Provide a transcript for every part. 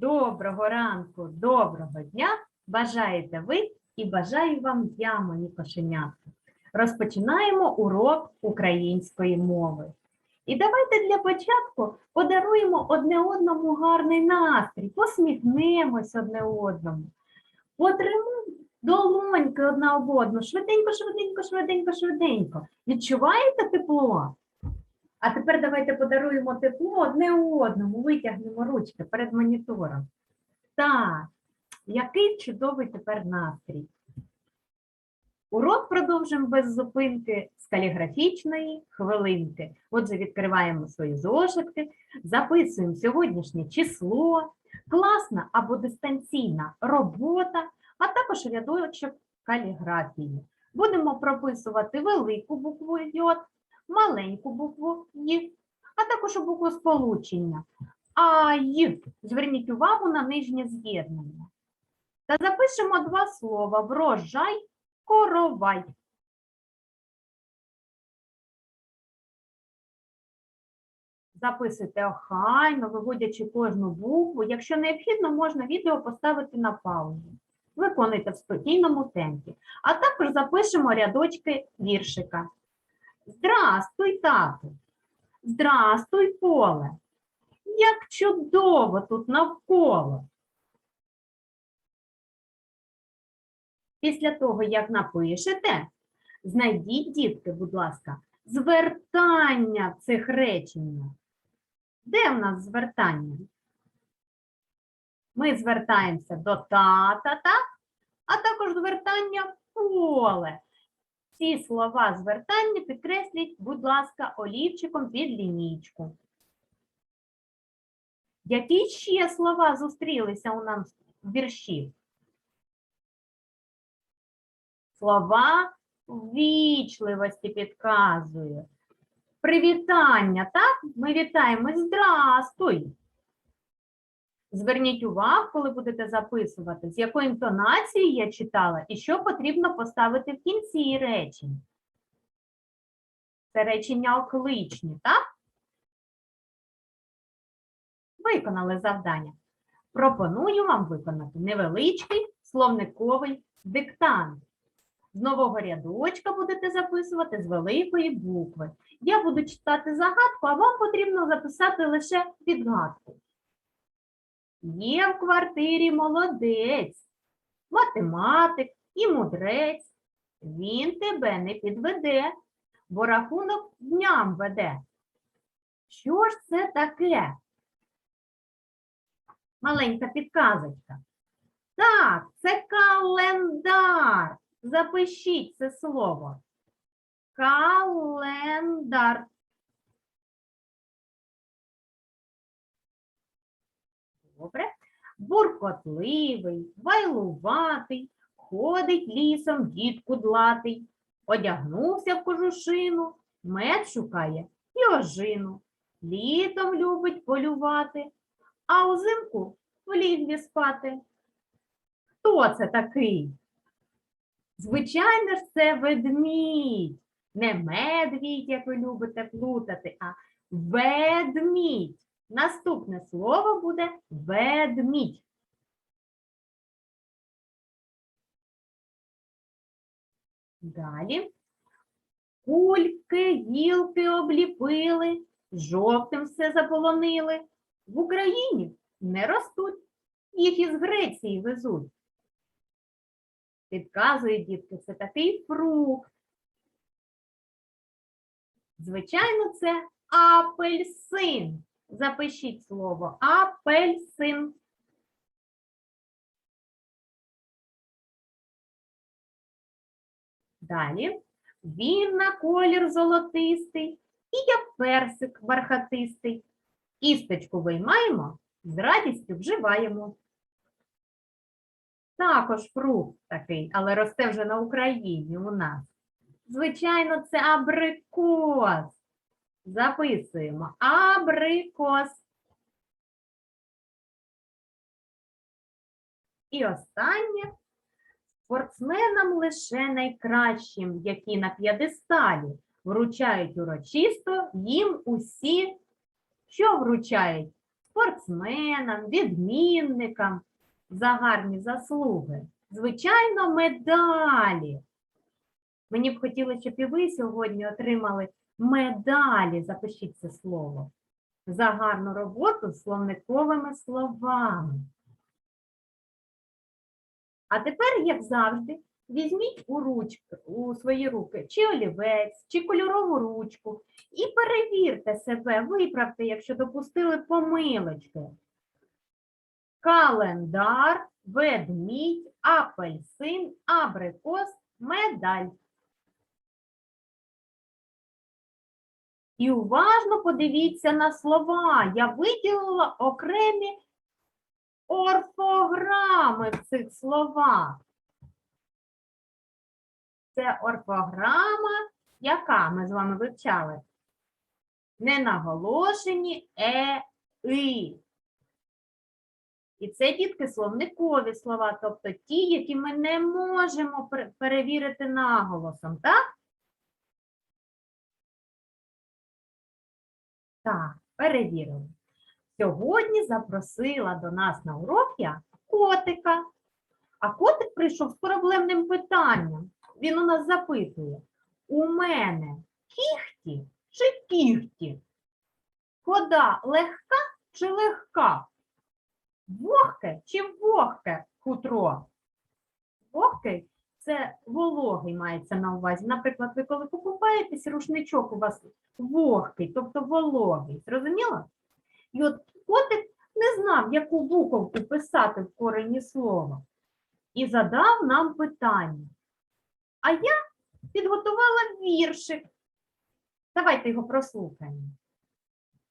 Доброго ранку, доброго дня! Бажаєте ви і бажаю вам я, мої кошенятка. Розпочинаємо урок української мови. І давайте для початку подаруємо одне одному гарний настрій, посміхнемось одне одному, потримо долоньки одна об одну, швиденько, швиденько, швиденько, швиденько. Відчуваєте тепло? А тепер давайте подаруємо тепло одне одному, витягнемо ручки перед монітором. Так, який чудовий тепер настрій. Урок продовжимо без зупинки з каліграфічної хвилинки. Отже, відкриваємо свої зошитки, записуємо сьогоднішнє число, класна або дистанційна робота, а також рядочок каліграфії. Будемо прописувати велику букву Й, маленьку букву Й, а також букву сполучення. А Й. Зверніть увагу на нижнє з'єднання. Та запишемо два слова врожай, коровай. Записуйте охайно, виводячи кожну букву. Якщо необхідно, можна відео поставити на паузу. Виконуйте в спокійному темпі. А також запишемо рядочки віршика. Здрастуй, тату. Здрастуй, поле. Як чудово тут навколо. Після того, як напишете, знайдіть, дітки, будь ласка, звертання в цих реченнях. Де в нас звертання? Ми звертаємося до тата, так? а також звертання поле. Ці слова звертання підкресліть, будь ласка, олівчиком під лінійку. Які ще слова зустрілися у нас в вірші? Слова ввічливості підказує. Привітання, так? Ми вітаємо здрастуй. Зверніть увагу, коли будете записувати, з якої інтонації я читала і що потрібно поставити в кінці речень. Це речення окличні, так? Виконали завдання. Пропоную вам виконати невеличкий словниковий диктант. З нового рядочка будете записувати з великої букви. Я буду читати загадку, а вам потрібно записати лише відгадку. Є в квартирі молодець, математик і мудрець. Він тебе не підведе, бо рахунок дням веде. Що ж це таке? Маленька підказочка. Так, це календар. Запишіть це слово. Календар. Добре. Буркотливий, вайлуватий, ходить лісом дід кудлатий, одягнувся в кожушину, мед шукає і ожину. Літом любить полювати, а узимку в лігві спати. Хто це такий? Звичайно ж, це ведмідь. Не медвідь, як ви любите плутати, а ведмідь. Наступне слово буде ведмідь. Далі. Кульки, гілки обліпили, жовтим все заполонили. В Україні не ростуть, їх із Греції везуть. Підказує дітки, це такий фрукт. Звичайно, це апельсин. Запишіть слово апельсин. Далі. Він на колір золотистий і як персик бархатистий. Кісточку виймаємо, з радістю вживаємо. Також фрукт такий, але росте вже на Україні у нас. Звичайно, це абрикос. Записуємо абрикос. І останнє спортсменам лише найкращим, які на п'єдесталі вручають урочисто їм усі, що вручають спортсменам, відмінникам за гарні заслуги. Звичайно, медалі. Мені б хотілося, щоб і ви сьогодні отримали медалі. Запишіть це слово. За гарну роботу з словниковими словами. А тепер, як завжди, візьміть у ручку, у свої руки чи олівець, чи кольорову ручку і перевірте себе, виправте, якщо допустили помилочки. Календар, ведмідь, апельсин, абрикос, медаль. І уважно подивіться на слова. Я виділила окремі орфограми в цих словах. Це орфограма, яка ми з вами вивчали. Ненаголошені е, и. І це дітки словникові слова, тобто ті, які ми не можемо перевірити наголосом, так? Так, перевірили. Сьогодні запросила до нас на урок я котика. А котик прийшов з проблемним питанням. Він у нас запитує: у мене кіхті чи кіхті? Хода легка чи легка? Вогке чи вогке хутро? Вогке це вологий мається на увазі. Наприклад, ви коли покупаєтесь, рушничок у вас вогкий, тобто вологий. Зрозуміло? І от котик не знав, яку буковку писати в корені слова. І задав нам питання. А я підготувала віршик. Давайте його прослухаємо.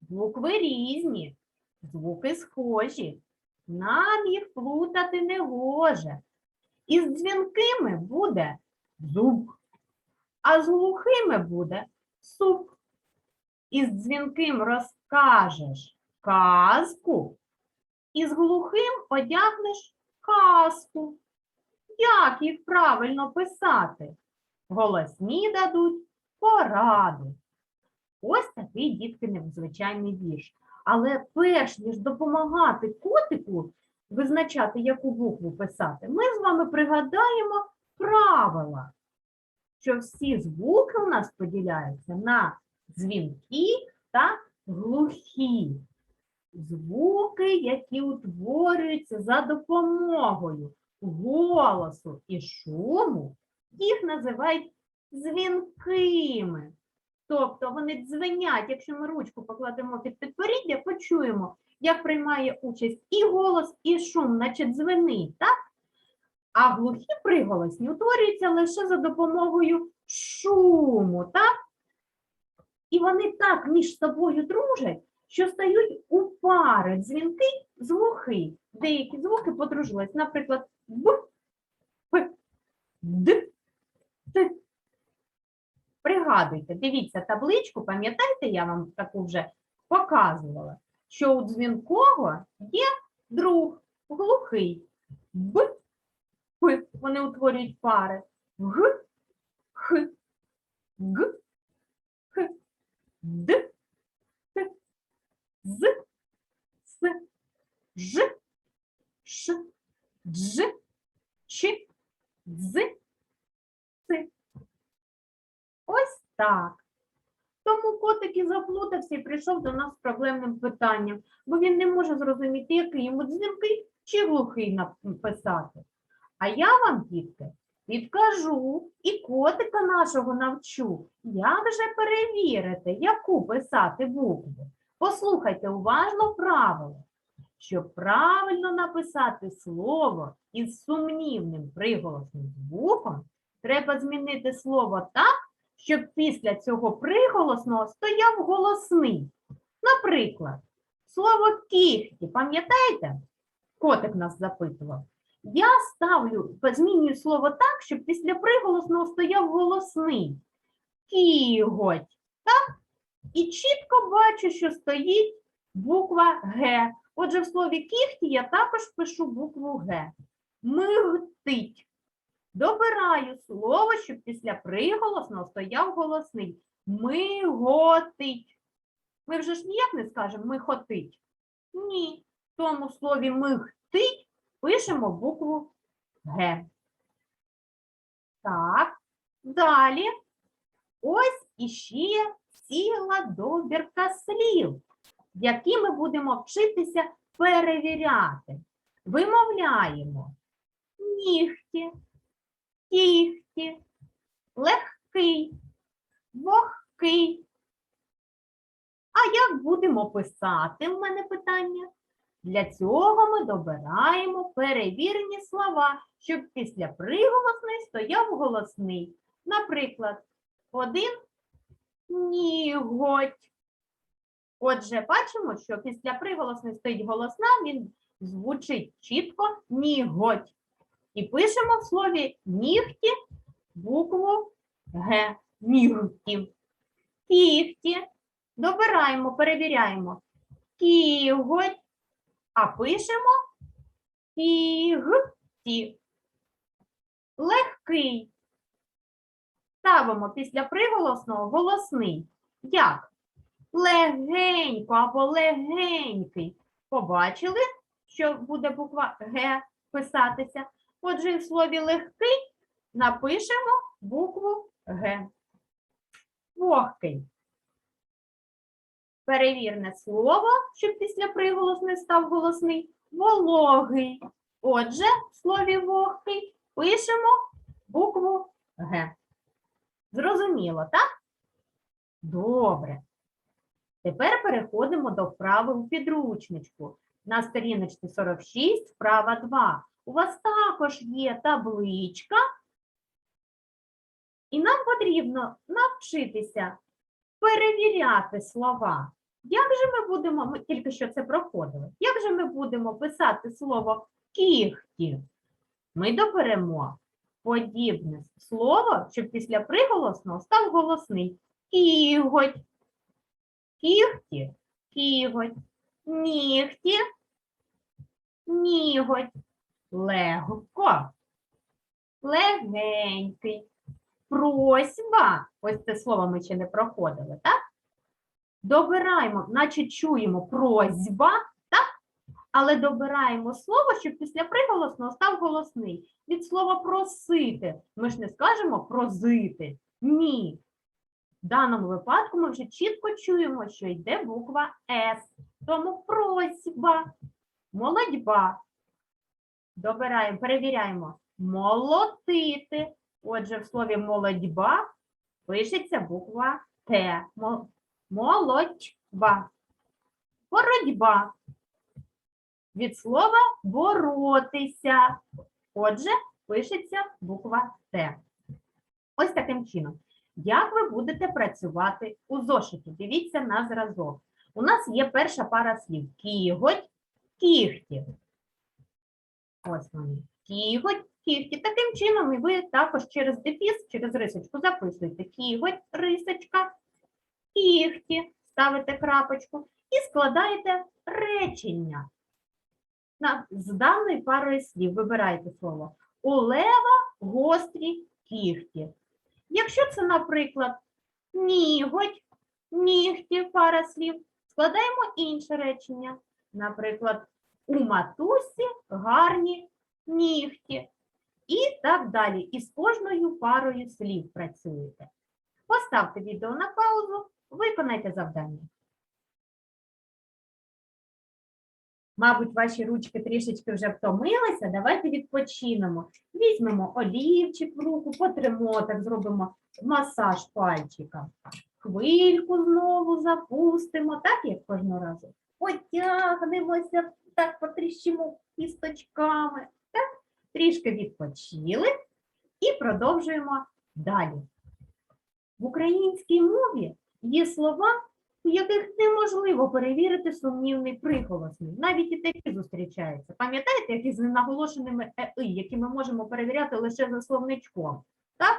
Букви різні, звуки схожі. Нам їх плутати не гоже. Із дзвінкими буде зуб, а з глухими буде суп. Із дзвінким розкажеш казку, і з глухим одягнеш казку. Як їх правильно писати? Голосні дадуть пораду. Ось такий дітки незвичайний вірш. Але перш ніж допомагати котику визначати, яку букву писати, ми з вами пригадаємо правила, що всі звуки у нас поділяються на дзвінки та глухі. Звуки, які утворюються за допомогою голосу і шуму, їх називають дзвінкими. Тобто вони дзвенять, якщо ми ручку покладемо під підборіддя, почуємо, як приймає участь і голос, і шум, наче дзвенить, так? А глухі приголосні утворюються лише за допомогою шуму, так? І вони так між собою дружать, що стають у пари дзвінки з глухий. Деякі звуки подружились, наприклад, б, п, д, т. Пригадуйте, дивіться табличку, пам'ятаєте, я вам таку вже показувала, що у дзвінкого є друг глухий. Б, п, вони утворюють пари. Г, х, г, х, д, т, з, с, ж, ш, дж, ч, дз, ц. Ось так. Котик і заплутався і прийшов до нас з проблемним питанням, бо він не може зрозуміти, який йому дзвінкий чи глухий написати. А я вам, дітки, підкажу і котика нашого навчу, як же перевірити, яку писати букву. Послухайте уважно правило. Щоб правильно написати слово із сумнівним приголосним звуком, треба змінити слово так, щоб після цього приголосного стояв голосний. Наприклад, слово кіхті, пам'ятаєте? Котик нас запитував. Я ставлю, змінюю слово так, щоб після приголосного стояв голосний. Кіготь. Так? І чітко бачу, що стоїть буква Г. Отже, в слові кіхті я також пишу букву Г. Мигтить. Добираю слово, щоб після приголосного стояв голосний. Миготить. Ми вже ж ніяк не скажемо михотить. Ні. В тому слові мигтить пишемо букву Г. Так, далі. Ось іще ціла добірка слів, які ми будемо вчитися перевіряти. Вимовляємо нігті, кіхті, легкий, вогкий. А як будемо писати, в мене питання? Для цього ми добираємо перевірені слова, щоб після приголосний стояв голосний. Наприклад, один ніготь. Отже, бачимо, що після приголосний стоїть голосна, він звучить чітко ніготь. І пишемо в слові нігті букву Г. Нігті. Кіхті. Добираємо, перевіряємо. Кіготь. А пишемо кігті. Легкий. Ставимо після приголосного голосний. Як? Легенько або легенький. Побачили, що буде буква Г писатися? Отже, в слові легкий напишемо букву Г. Вогкий. Перевірне слово, щоб після приголосний став голосний. Вологий. Отже, в слові вогкий пишемо букву Г. Зрозуміло, так? Добре. Тепер переходимо до у підручничку. На сторіночці 46, вправа 2. У вас також є табличка, і нам потрібно навчитися перевіряти слова. Як же ми будемо, ми тільки що це проходили, як же ми будемо писати слово кіхті? Ми доберемо подібне слово, щоб після приголосного став голосний. Кіготь, кіхті, кіготь, нігті, ніготь, легко, легенький, просьба. Ось це слово ми ще не проходили, так? Добираємо, наче чуємо просьба, так? Але добираємо слово, щоб після приголосного став голосний. Від слова просити. Ми ж не скажемо прозити. Ні. В даному випадку ми вже чітко чуємо, що йде буква С. Тому просьба, молодьба. Добираємо, перевіряємо. Молотити. Отже, в слові молодьба пишеться буква Т. Молодьба. Боротьба. Від слова боротися. Отже, пишеться буква Т. Ось таким чином. Як ви будете працювати у зошиті? Дивіться на зразок. У нас є перша пара слів: кіготь, кіхті. Кіготь, кіхті. Таким чином, і ви також через дефіс, через рисочку записуєте кіготь, рисочка, кіхті, ставите крапочку і складаєте речення. На, з даної парою слів вибираєте слово. У лева гострі кіхті. Якщо це, наприклад, ніготь, нігті, пара слів, складаємо інше речення. Наприклад, у матусі гарні нігті. І так далі. І з кожною парою слів працюєте. Поставте відео на паузу, виконайте завдання. Мабуть, ваші ручки трішечки вже втомилися. Давайте відпочинемо. Візьмемо олівчик в руку, потримо, так зробимо масаж пальчика. Хвильку знову запустимо, так як кожного разу. Потягнемося, так потріщимо кісточками. Так, трішки відпочили і продовжуємо далі. В українській мові є слова, у яких неможливо перевірити сумнівний приголосний. Навіть і такі зустрічаються. Пам'ятаєте, які з ненаголошеними «и», які ми можемо перевіряти лише за словничком? Так?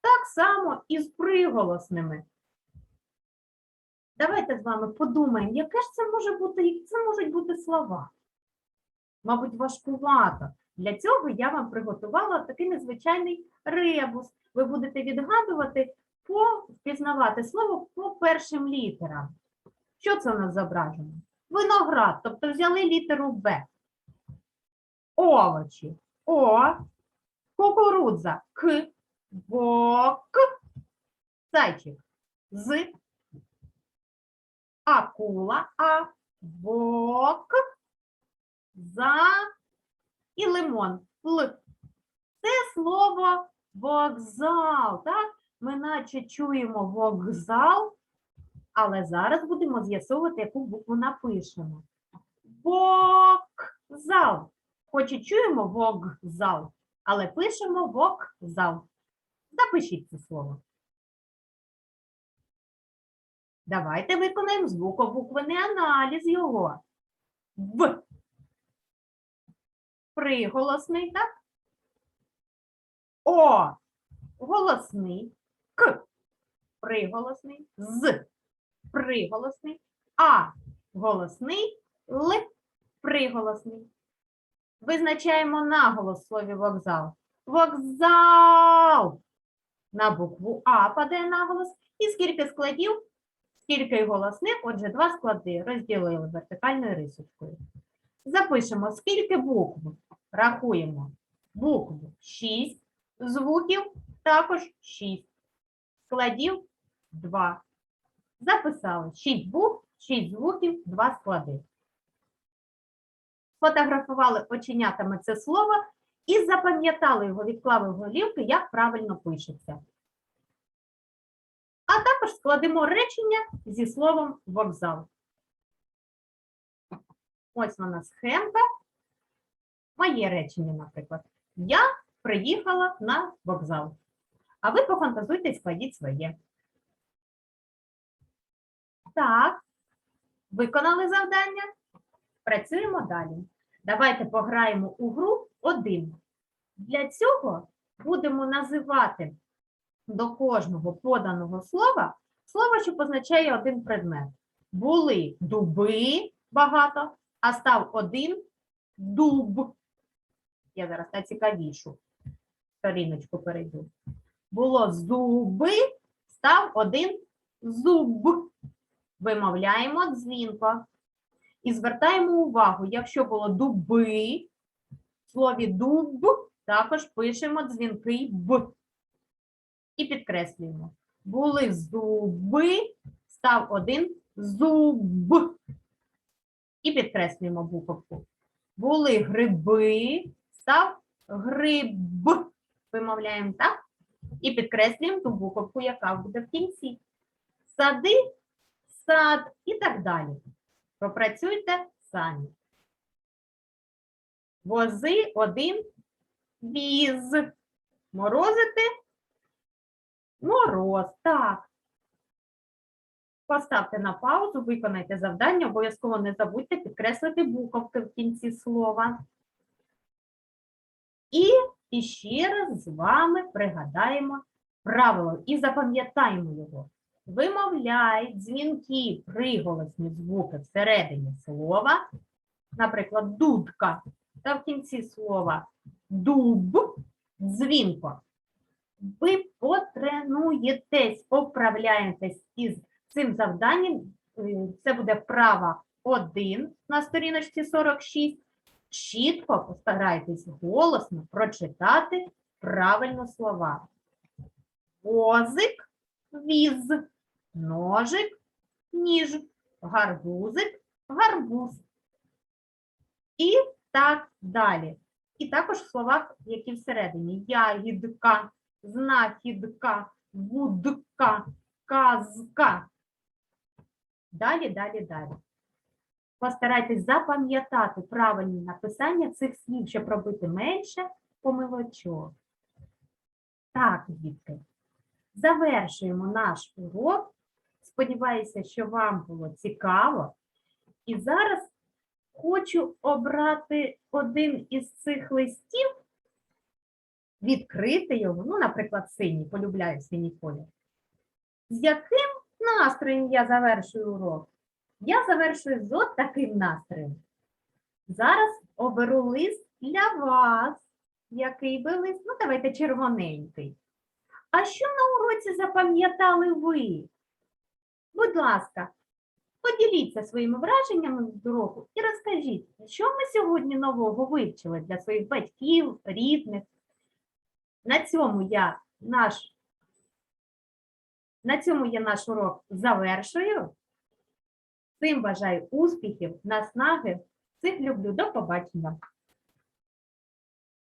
Так само і з приголосними. Давайте з вами подумаємо, яке ж це може бути, які це можуть бути слова. Мабуть, важкувато. Для цього я вам приготувала такий незвичайний ребус. Ви будете відгадувати впізнавати слово по першим літерам. Що це у нас зображено? Виноград, тобто взяли літеру Б. Овочі. О. Кукурудза. К. Бок. Зайчик. З. Акула. А. Бок. За. І лимон. Л. Це слово вокзал. Так? Ми наче чуємо вокзал, але зараз будемо з'ясовувати, яку букву напишемо. Вокзал. Хоч і чуємо вокзал, але пишемо вокзал. Запишіть це слово. Давайте виконаємо звукобуквений аналіз його. В. Приголосний, так? О. Голосний. К. Приголосний. З. Приголосний. А. Голосний. Л. Приголосний. Визначаємо наголос в слові вокзал. Вокзал. На букву А падає наголос. І скільки складів? Скільки й голосних? Отже, два склади розділили вертикальною рисочкою. Запишемо, скільки букв. Рахуємо. Букв 6, звуків також 6. Складів 2. Записали 6 букв, 6 звуків, 2 склади. Фотографували оченятами це слово і запам'ятали його, відклали в голівки, як правильно пишеться. Також складемо речення зі словом вокзал. Ось вона схемка. Моє речення, наприклад. Я приїхала на вокзал. А ви пофантазуйте і складіть своє. Так, виконали завдання. Працюємо далі. Давайте пограємо у гру один. Для цього будемо називати до кожного поданого слова слово, що позначає один предмет. Були дуби багато, а став один дуб. Я зараз на цікавішу сторіночку перейду. Було зуби, став один зуб. Вимовляємо дзвінко. І звертаємо увагу, якщо було дуби, в слові дуб також пишемо дзвінкий б. І підкреслюємо. Були зуби, став один зуб. І підкреслюємо буковку. Були гриби, став гриб. Вимовляємо так. І підкреслюємо ту буковку, яка буде в кінці. Сади, сад і так далі. Попрацюйте самі. Вози один віз. Морозити мороз. Так. Поставте на паузу, виконайте завдання. Обов'язково не забудьте підкреслити буковки в кінці слова. І іще раз з вами пригадаємо правило і запам'ятаємо його. Вимовляй дзвінки, приголосні звуки всередині слова, наприклад, дудка, та в кінці слова дуб, дзвінко. Ви потренуєтесь, поправляєтесь із цим завданням. Е, Це буде вправа 1 на сторіночці 46. Чітко постарайтесь голосно прочитати правильно слова. Возик, віз, ножик, ніж, гарбузик, гарбуз. І так далі. І також в словах, які всередині. Ягідка, знахідка, вудка, казка. Далі, далі, далі. Постарайтесь запам'ятати правильне написання цих слів, щоб робити менше помилочок. Так, дітки, завершуємо наш урок. Сподіваюся, що вам було цікаво. І зараз хочу обрати один із цих листів, відкрити його, ну, наприклад, синій, полюбляю синій колір. З яким настроєм я завершую урок? Я завершую з от таким настроєм. Зараз оберу лист для вас. Який би лист? Ну, давайте червоненький. А що на уроці запам'ятали ви? Будь ласка, Поділіться своїми враженнями з уроку і розкажіть, що ми сьогодні нового вивчили для своїх батьків, рідних. На цьому я наш, на цьому я наш урок завершую. Всім бажаю успіхів, наснаги. Всіх люблю. До побачення.